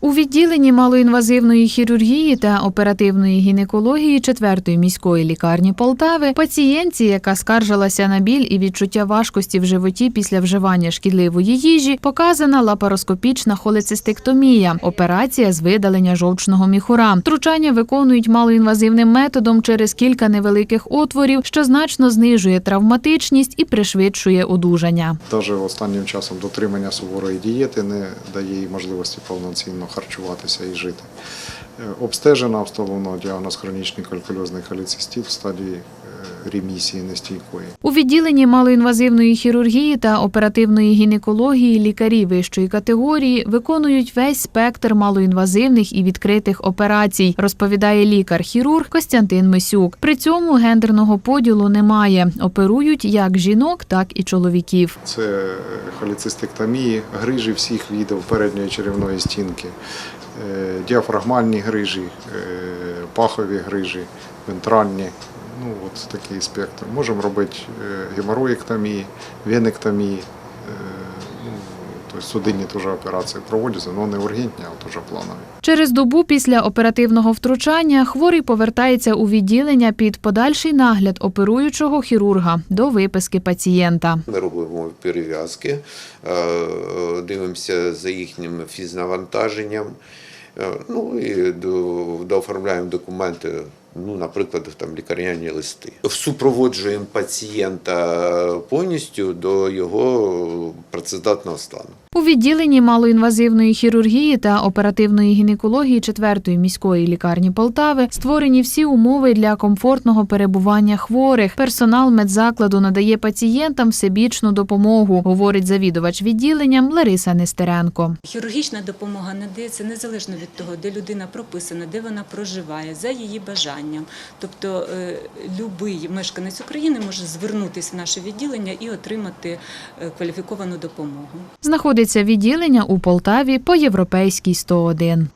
У відділенні малоінвазивної хірургії та оперативної гінекології 4-ї міської лікарні Полтави пацієнтці, яка скаржилася на біль і відчуття важкості в животі після вживання шкідливої їжі, показана лапароскопічна холецистектомія – операція з видалення жовчного міхура. Втручання виконують малоінвазивним методом через кілька невеликих отворів, що значно знижує травматичність і пришвидшує одужання. Даже останнім часом дотримання суворої дієти не дає їй можливості повноцінно харчуватися і жити. Е, Обстежена встановлено діагноз хронічний калькульозний холецистит в стадії ремісії нестійкої. У відділенні малоінвазивної хірургії та оперативної гінекології лікарі вищої категорії виконують весь спектр малоінвазивних і відкритих операцій, розповідає лікар-хірург Костянтин Мисюк. При цьому гендерного поділу немає. Оперують як жінок, так і чоловіків. Це холецистектомії, грижі всіх видів передньої черевної стінки, е, діафрагмальні грижі, е, пахові грижі, вентральні. Ну, от такий спектр. Можемо робити е, геморроїктомії, венектомії. е, Ну, тобто судинні теж операції проводяться, але не ургентні, а теж планові. Через добу після оперативного втручання хворий повертається у відділення під подальший нагляд оперуючого хірурга до виписки пацієнта. Ми робимо перев'язки, е, дивимося за їхнім фізнавантаженням, е, ну і до- дооформляємо документи, ну, наприклад, там лікарняні листи. Супроводжуємо пацієнта повністю до його працездатного стану. У відділенні малоінвазивної хірургії та оперативної гінекології 4-ї міської лікарні Полтави створені всі умови для комфортного перебування хворих. Персонал медзакладу надає пацієнтам всебічну допомогу, говорить завідувач відділенням Лариса Нестеренко. Хірургічна допомога надається незалежно від того, де людина прописана, де вона проживає, за її бажанням. Тобто е, любий мешканець України може звернутися в наше відділення і отримати е, кваліфіковану допомогу. Знаходиться відділення у Полтаві по європейській 101.